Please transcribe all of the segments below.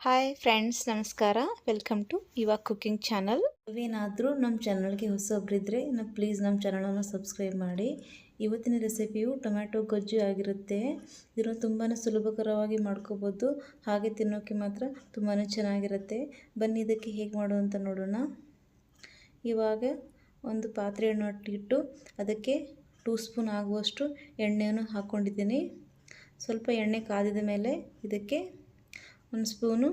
Hi friends ನಮಸ್ಕಾರ. Welcome to Yuva cooking channel ನೀವೇನಾದರೂ ನಮ್ಮ ಚಾನಲ್ಗೆ ಹೊಸೊಬ್ಬರಿದ್ದರೆ ನಾವು ಪ್ಲೀಸ್ ನಮ್ಮ ಚಾನಲನ್ನು ಸಬ್ಸ್ಕ್ರೈಬ್ ಮಾಡಿ. ಇವತ್ತಿನ ರೆಸಿಪಿಯು ಟೊಮ್ಯಾಟೊ ಗೊಜ್ಜು ಆಗಿರುತ್ತೆ. ಇದನ್ನು ತುಂಬಾ ಸುಲಭಕರವಾಗಿ ಮಾಡ್ಕೋಬೋದು. ಹಾಗೆ ತಿನ್ನೋಕ್ಕೆ ಮಾತ್ರ ತುಂಬಾ ಚೆನ್ನಾಗಿರುತ್ತೆ. ಬನ್ನಿ ಇದಕ್ಕೆ ಹೇಗೆ ಮಾಡೋದು ಅಂತ ನೋಡೋಣ. ಇವಾಗ ಒಂದು ಪಾತ್ರೆಯನ್ನು ಇಟ್ಟು ಅದಕ್ಕೆ ಟೂ ಸ್ಪೂನ್ ಆಗುವಷ್ಟು ಎಣ್ಣೆಯನ್ನು ಹಾಕ್ಕೊಂಡಿದ್ದೀನಿ ಸ್ವಲ್ಪ ಎಣ್ಣೆ ಕಾದಿದ ಮೇಲೆ ಇದಕ್ಕೆ ಒಂದು ಸ್ಪೂನು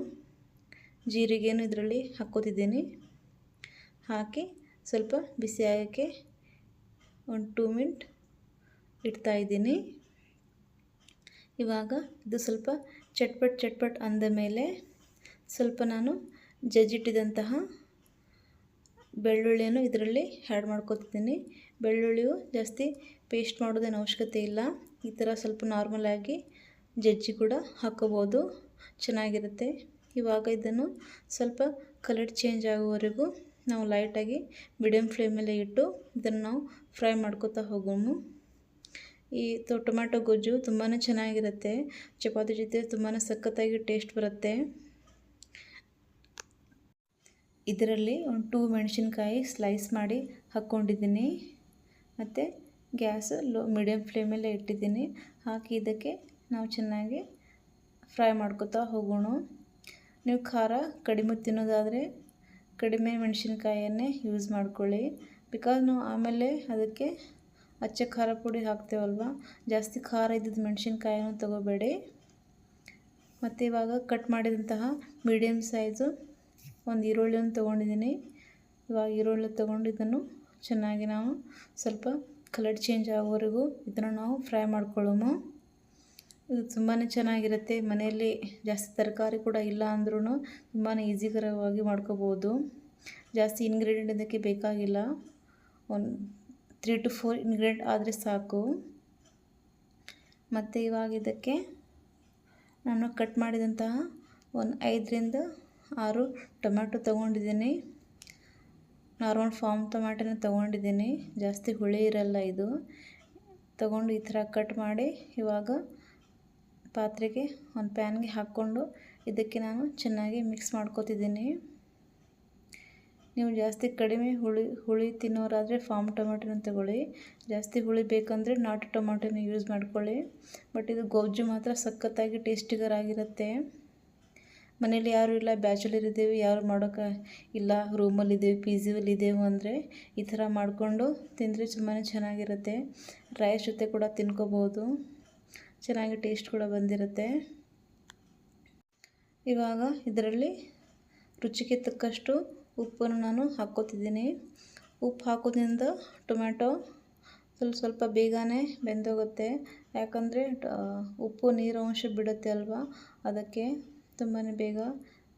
ಜೀರಿಗೆಯನ್ನು ಇದರಲ್ಲಿ ಹಾಕೋತಿದ್ದೀನಿ ಹಾಕಿ ಸ್ವಲ್ಪ ಬಿಸಿ ಆಗೋಕ್ಕೆ ಒಂದು ಟೂ ಮಿನಿಟ್ ಇಡ್ತಾಯಿದ್ದೀನಿ ಇವಾಗ ಇದು ಸ್ವಲ್ಪ ಚಟ್ಪಟ್ ಚಟ್ಪಟ್ ಅಂದ ಮೇಲೆ ಸ್ವಲ್ಪ ನಾನು ಜಜ್ಜಿಟ್ಟಿದಂತಹ ಬೆಳ್ಳುಳ್ಳಿಯನ್ನು ಇದರಲ್ಲಿ ಆ್ಯಡ್ ಮಾಡ್ಕೋತಿದ್ದೀನಿ. ಬೆಳ್ಳುಳ್ಳಿಯು ಜಾಸ್ತಿ ಪೇಸ್ಟ್ ಮಾಡೋದೇನು ಅವಶ್ಯಕತೆ ಇಲ್ಲ. ಈ ಥರ ಸ್ವಲ್ಪ ನಾರ್ಮಲಾಗಿ ಜಜ್ಜಿ ಕೂಡ ಹಾಕ್ಕೋಬೋದು. ಚೆನ್ನಾಗಿರುತ್ತೆ. ಇವಾಗ ಇದನ್ನು ಸ್ವಲ್ಪ ಕಲರ್ ಚೇಂಜ್ ಆಗುವವರೆಗೂ ನಾವು ಲೈಟಾಗಿ ಮೀಡಿಯಮ್ ಫ್ಲೇಮಲ್ಲೇ ಇಟ್ಟು ಇದನ್ನು ನಾವು ಫ್ರೈ ಮಾಡ್ಕೋತಾ ಹೋಗೋಣ. ಈ ಟೊಮ್ಯಾಟೊ ಗೊಜ್ಜು ತುಂಬಾ ಚೆನ್ನಾಗಿರುತ್ತೆ. ಚಪಾತಿ ಜೊತೆ ತುಂಬಾ ಸಖತ್ತಾಗಿ ಟೇಸ್ಟ್ ಬರುತ್ತೆ. ಇದರಲ್ಲಿ ಒಂದು ಟೂ ಮೆಣಸಿನ್ಕಾಯಿ ಸ್ಲೈಸ್ ಮಾಡಿ ಹಾಕ್ಕೊಂಡಿದ್ದೀನಿ. ಮತ್ತು ಗ್ಯಾಸ್ ಲೋ ಮೀಡಿಯಮ್ ಫ್ಲೇಮಲ್ಲೇ ಇಟ್ಟಿದ್ದೀನಿ. ಹಾಕಿ ಇದಕ್ಕೆ ನಾವು ಚೆನ್ನಾಗಿ ಫ್ರೈ ಮಾಡ್ಕೊತಾ ಹೋಗೋಣ. ನೀವು ಖಾರ ಕಡಿಮೆ ತಿನ್ನೋದಾದರೆ ಕಡಿಮೆ ಮೆಣಸಿನ್ಕಾಯನ್ನೇ ಯೂಸ್ ಮಾಡ್ಕೊಳ್ಳಿ. ಬಿಕಾಸ್ ನಾವು ಆಮೇಲೆ ಅದಕ್ಕೆ ಅಚ್ಚ ಖಾರ ಪುಡಿ ಹಾಕ್ತೇವಲ್ವ? ಜಾಸ್ತಿ ಖಾರ ಇದ್ದಿದ್ದು ಮೆಣಸಿನ್ಕಾಯನ್ನು ತೊಗೋಬೇಡಿ. ಮತ್ತು ಇವಾಗ ಕಟ್ ಮಾಡಿದಂತಹ ಮೀಡಿಯಮ್ ಸೈಜು ಒಂದು ಈರುಳ್ಳಿಯನ್ನು ತೊಗೊಂಡಿದ್ದೀನಿ. ಇವಾಗ ಈರುಳ್ಳಿ ತೊಗೊಂಡು ಇದನ್ನು ಚೆನ್ನಾಗಿ ನಾವು ಸ್ವಲ್ಪ ಕಲರ್ ಚೇಂಜ್ ಆಗೋವರೆಗೂ ಇದನ್ನು ನಾವು ಫ್ರೈ ಮಾಡ್ಕೊಳ್ಳೋಣ. ಇದು ತುಂಬಾ ಚೆನ್ನಾಗಿರುತ್ತೆ. ಮನೆಯಲ್ಲಿ ಜಾಸ್ತಿ ತರಕಾರಿ ಕೂಡ ಇಲ್ಲ ಅಂದ್ರೂ ತುಂಬಾ ಈಸಿಕರವಾಗಿ ಮಾಡ್ಕೋಬೋದು. ಜಾಸ್ತಿ ಇಂಗ್ರೀಡಿಯೆಂಟ್ ಇದಕ್ಕೆ ಬೇಕಾಗಿಲ್ಲ. ಒಂದು ತ್ರೀ ಟು ಫೋರ್ ಇಂಗ್ರೀಡಿಯೆಂಟ್ ಆದರೆ ಸಾಕು. ಮತ್ತು ಇವಾಗ ಇದಕ್ಕೆ ನಾನು ಕಟ್ ಮಾಡಿದಂತಹ ಒಂದು ಐದರಿಂದ ಆರು ಟೊಮ್ಯಾಟೊ ತೊಗೊಂಡಿದ್ದೀನಿ. ನಾರ್ಮಲ್ ಫಾರ್ಮ್ ಟೊಮ್ಯಾಟೊನ ತೊಗೊಂಡಿದ್ದೀನಿ. ಜಾಸ್ತಿ ಹುಳಿ ಇರಲ್ಲ ಇದು. ತೊಗೊಂಡು ಈ ಥರ ಕಟ್ ಮಾಡಿ ಇವಾಗ ಪಾತ್ರೆಗೆ ಒಂದು ಪ್ಯಾನ್ಗೆ ಹಾಕ್ಕೊಂಡು ಇದಕ್ಕೆ ನಾನು ಚೆನ್ನಾಗಿ ಮಿಕ್ಸ್ ಮಾಡ್ಕೋತಿದ್ದೀನಿ. ನೀವು ಜಾಸ್ತಿ ಕಡಿಮೆ ಹುಳಿ ಹುಳಿ ತಿನ್ನೋರಾದರೆ ಫಾರ್ಮ್ ಟೊಮೆಟೊನ ತಗೊಳ್ಳಿ. ಜಾಸ್ತಿ ಹುಳಿ ಬೇಕಂದರೆ ನಾಟಿ ಟೊಮೆಟೊನ ಯೂಸ್ ಮಾಡ್ಕೊಳ್ಳಿ. ಬಟ್ ಇದು ಗೊಜ್ಜು ಮಾತ್ರ ಸಖತ್ತಾಗಿ ಟೇಸ್ಟಿಗರಾಗಿರುತ್ತೆ. ಮನೇಲಿ ಯಾರು ಇಲ್ಲ, ಬ್ಯಾಚುಲರ್ ಇದ್ದೀವಿ, ಯಾರು ಮಾಡೋಕೆ ಇಲ್ಲ ರೂಮಲ್ಲಿದ್ದೀವಿ ಪಿ ಜಿಯಲ್ಲಿ ಇದ್ದೇವೆ ಅಂದರೆ ಈ ಥರ ಮಾಡಿಕೊಂಡು ತಿಂದರೆ ತುಂಬಾ ಚೆನ್ನಾಗಿರುತ್ತೆ. ರೈಸ್ ಜೊತೆ ಕೂಡ ತಿನ್ಕೋಬೋದು. ಚೆನ್ನಾಗಿ ಟೇಸ್ಟ್ ಕೂಡ ಬಂದಿರುತ್ತೆ. ಇವಾಗ ಇದರಲ್ಲಿ ರುಚಿಗೆ ತಕ್ಕಷ್ಟು ಉಪ್ಪನ್ನು ನಾನು ಹಾಕ್ಕೊತಿದ್ದೀನಿ. ಉಪ್ಪು ಹಾಕೋದ್ರಿಂದ ಟೊಮ್ಯಾಟೊ ಸ್ವಲ್ಪ ಸ್ವಲ್ಪ ಬೇಗನೆ ಬೆಂದೋಗುತ್ತೆ. ಯಾಕಂದರೆ ಉಪ್ಪು ನೀರು ಅಂಶ ಬಿಡುತ್ತೆ ಅಲ್ವಾ? ಅದಕ್ಕೆ ತುಂಬಾ ಬೇಗ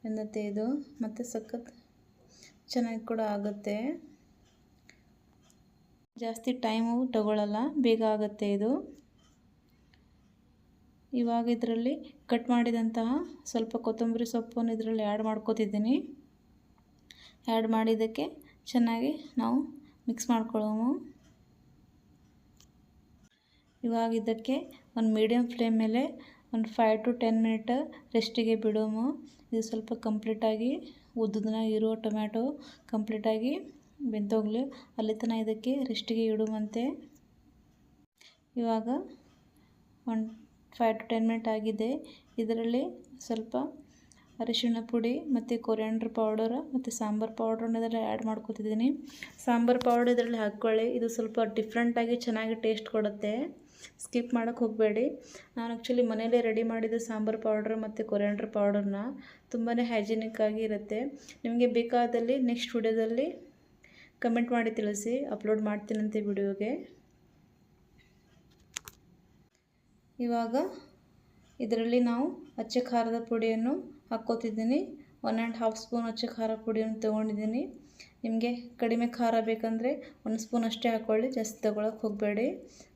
ಬೆಂದತ್ತೆ ಇದು. ಮತ್ತು ಸಖತ್ ಚೆನ್ನಾಗಿ ಕೂಡ ಆಗುತ್ತೆ. ಜಾಸ್ತಿ ಟೈಮು ತಗೊಳ್ಳಲ್ಲ ಬೇಗ ಆಗುತ್ತೆ ಇದು. ಇವಾಗ ಇದರಲ್ಲಿ ಕಟ್ ಮಾಡಿದಂತಹ ಸ್ವಲ್ಪ ಕೊತ್ತಂಬರಿ ಸೊಪ್ಪನ್ನು ಇದರಲ್ಲಿ ಆ್ಯಡ್ ಮಾಡ್ಕೋತಿದ್ದೀನಿ. ಆ್ಯಡ್ ಮಾಡಿದ್ದಕ್ಕೆ ಚೆನ್ನಾಗಿ ನಾವು ಮಿಕ್ಸ್ ಮಾಡ್ಕೊಳ್ಳೋಣ ಇವಾಗ ಇದಕ್ಕೆ ಒಂದು ಮೀಡಿಯಮ್ ಫ್ಲೇಮ್ ಮೇಲೆ ಒಂದು ಫೈವ್ ಟು ಟೆನ್ ಮಿನಿಟ್ ರೆಸ್ಟಿಗೆ ಬಿಡೋಮು. ಇದು ಸ್ವಲ್ಪ ಕಂಪ್ಲೀಟಾಗಿ ಉದ್ದದನಾಗ ಇರೋ ಟೊಮ್ಯಾಟೊ ಕಂಪ್ಲೀಟಾಗಿ ಬೆಂದೋಗ್ಲಿ ಅಲ್ಲಿ ತನಕ ಇದಕ್ಕೆ ರೆಸ್ಟಿಗೆ ಇಡುವಂತೆ. ಇವಾಗ ಒಂದು ಫೈವ್ ಟು ಟೆನ್ ಮಿನಿಟ್ ಆಗಿದೆ. ಇದರಲ್ಲಿ ಸ್ವಲ್ಪ ಅರಿಶಿಣ ಪುಡಿ ಮತ್ತು ಕೊರಿಯಾಂಡ್ರ್ ಪೌಡರ್ ಮತ್ತು ಸಾಂಬಾರು ಪೌಡ್ರನ್ನ ಇದರಲ್ಲಿ ಆ್ಯಡ್ ಮಾಡ್ಕೊತಿದ್ದೀನಿ. ಸಾಂಬಾರು ಪೌಡರ್ ಇದರಲ್ಲಿ ಹಾಕ್ಕೊಳ್ಳಿ. ಇದು ಸ್ವಲ್ಪ ಡಿಫ್ರೆಂಟಾಗಿ ಚೆನ್ನಾಗಿ ಟೇಸ್ಟ್ ಕೊಡುತ್ತೆ. ಸ್ಕಿಪ್ ಮಾಡೋಕ್ಕೆ ಹೋಗಬೇಡಿ. ನಾನು ಆ್ಯಕ್ಚುಲಿ ಮನೆಯಲ್ಲೇ ರೆಡಿ ಮಾಡಿದ ಸಾಂಬಾರು ಪೌಡ್ರ್ ಮತ್ತು ಕೊರಿಯಾಂಡ್ರ್ ಪೌಡರ್ನ ತುಂಬಾ ಹೈಜಿನಿಕ್ ಇರುತ್ತೆ. ನಿಮಗೆ ಬೇಕಾದಲ್ಲಿ ನೆಕ್ಸ್ಟ್ ವಿಡಿಯೋದಲ್ಲಿ ಕಮೆಂಟ್ ಮಾಡಿ ತಿಳಿಸಿ ಅಪ್ಲೋಡ್ ಮಾಡ್ತೀನಂತೆ ವಿಡಿಯೋಗೆ ಇವಾಗ ಇದರಲ್ಲಿ ನಾವು ಅಚ್ಚೆ ಖಾರದ ಪುಡಿಯನ್ನು ಹಾಕ್ಕೋತಿದ್ದೀನಿ. ಒನ್ ಆ್ಯಂಡ್ ಹಾಫ್ ಸ್ಪೂನ್ ಅಚ್ಚ ಖಾರ ಪುಡಿಯನ್ನು ತೊಗೊಂಡಿದ್ದೀನಿ. ನಿಮಗೆ ಕಡಿಮೆ ಖಾರ ಬೇಕಂದರೆ ಒಂದು ಸ್ಪೂನ್ ಅಷ್ಟೇ ಹಾಕ್ಕೊಳ್ಳಿ ಜಾಸ್ತಿ ತೊಗೊಳಕ್ಕೆ ಹೋಗಬೇಡಿ.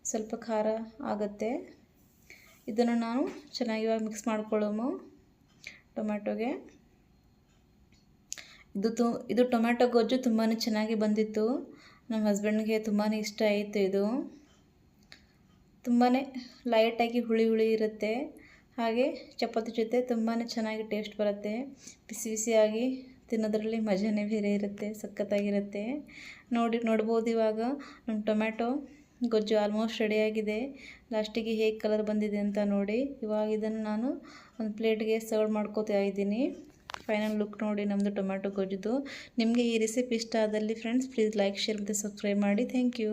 ಸ್ವಲ್ಪ ಖಾರ ಆಗುತ್ತೆ. ಇದನ್ನು ನಾವು ಚೆನ್ನಾಗಿ ಇವಾಗ ಮಿಕ್ಸ್ ಮಾಡ್ಕೊಳ್ಳೋಮು ಟೊಮ್ಯಾಟೊಗೆ. ಇದು ತು, ಇದು ಟೊಮ್ಯಾಟೊ ಗೊಜ್ಜು ತುಂಬಾ ಚೆನ್ನಾಗಿ ಬಂದಿತ್ತು. ನಮ್ಮ ಹಸ್ಬೆಂಡ್ಗೆ ತುಂಬಾ ಇಷ್ಟ ಆಯಿತು ಇದು. ತುಂಬಾ ಲೈಟಾಗಿ ಹುಳಿ ಹುಳಿ ಇರುತ್ತೆ. ಹಾಗೆ ಚಪಾತಿ ಜೊತೆ ತುಂಬಾ ಚೆನ್ನಾಗಿ ಟೇಸ್ಟ್ ಬರುತ್ತೆ. ಬಿಸಿ ಬಿಸಿಯಾಗಿ ತಿನ್ನೋದ್ರಲ್ಲಿ ಮಜಾನೇ ಬೇರೆ ಇರುತ್ತೆ, ಸಖತ್ತಾಗಿರುತ್ತೆ. ನೋಡಿ, ನೋಡ್ಬೋದು ಇವಾಗ ನಮ್ಮ ಟೊಮ್ಯಾಟೊ ಗೊಜ್ಜು ಆಲ್ಮೋಸ್ಟ್ ರೆಡಿಯಾಗಿದೆ ಲಾಸ್ಟಿಗೆ ಹೇಗೆ ಕಲರ್ ಬಂದಿದೆ ಅಂತ ನೋಡಿ. ಇವಾಗ ಇದನ್ನು ನಾನು ಒಂದು ಪ್ಲೇಟ್ಗೆ ಸರ್ವ್ ಮಾಡ್ಕೋತಾ ಇದ್ದೀನಿ. ಫೈನಲ್ ಲುಕ್ ನೋಡಿ ನಮ್ಮದು ಟೊಮ್ಯಾಟೊ ಗೊಜ್ಜುದು. ನಿಮಗೆ ಈ ರೆಸಿಪಿ ಇಷ್ಟ ಆದಲ್ಲಿ ಫ್ರೆಂಡ್ಸ್ ಪ್ಲೀಸ್ ಲೈಕ್ ಶೇರ್ ಮತ್ತು ಸಬ್ಸ್ಕ್ರೈಬ್ ಮಾಡಿ. Thank you